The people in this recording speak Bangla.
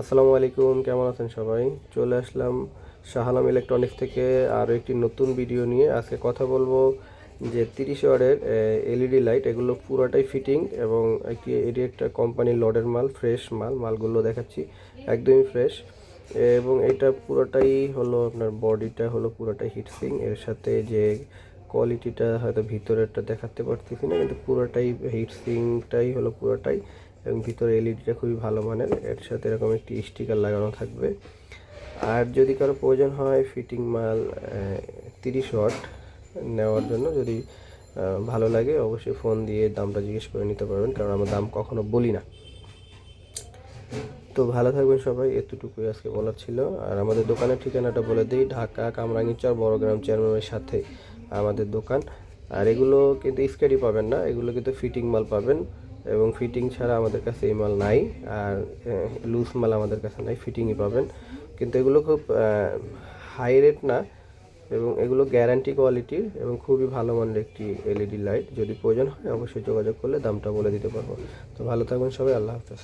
আসসালামু আলাইকুম, কেমন আছেন সবাই? চলে আসলাম শাহালাম ইলেকট্রনিক্স থেকে আরও একটি নতুন ভিডিও নিয়ে। আজকে কথা বলব যে তিরিশ ওয়ার্ডের এলইডি লাইট, এগুলো পুরোটাই ফিটিং এবং একটি এটি একটা কোম্পানির লডের মাল, ফ্রেশ মাল, মালগুলো দেখাচ্ছি, একদমই ফ্রেশ। এবং এটা পুরোটাই হলো আপনার বডিটা হলো পুরোটাই হিটসিং, এর সাথে যে কোয়ালিটিটা হয়তো ভিতরেরটা দেখাতে পারতেছি না, কিন্তু পুরোটাই হিটসিংটাই হলো পুরোটাই এবং ভিতরে এলইডিটা খুবই ভালো মানের। এর সাথে এরকম একটি স্টিকার লাগানো থাকবে। আর যদি কারও প্রয়োজন হয় ফিটিং মাল তিরিশ ওয়াট নেওয়ার জন্য যদি ভালো লাগে অবশ্যই ফোন দিয়ে দামটা জিজ্ঞেস করে নিতে পারবেন, কারণ আমরা দাম কখনো বলি না। তো ভালো থাকবেন সবাই, এতটুকুই আজকে বলার ছিল। আর আমাদের দোকানের ঠিকানাটা বলে দিই, ঢাকা কামরাঙ্গিচর বড়গ্রাম চেয়ারম্যানের সাথে আমাদের দোকান। আর এগুলো কিন্তু স্কেডি পাবেন না এগুলো কিন্তু ফিটিং মাল পাবেন। এবং ফিটিং ছাড়া আমাদের কাছে এই মাল নাই, আর লুজ মাল আমাদের কাছে নাই ফিটিংই পাবেন। কিন্তু এগুলো খুব হাই রেট না, এবং এগুলো গ্যারান্টি কোয়ালিটির এবং খুবই ভালো মানের একটি এলইডি লাইট যদি প্রয়োজন হয়, অবশ্যই যোগাযোগ করলে দামটা বলে দিতে পারব। তো ভালো থাকবেন সবাই, আল্লাহ হাফেজ।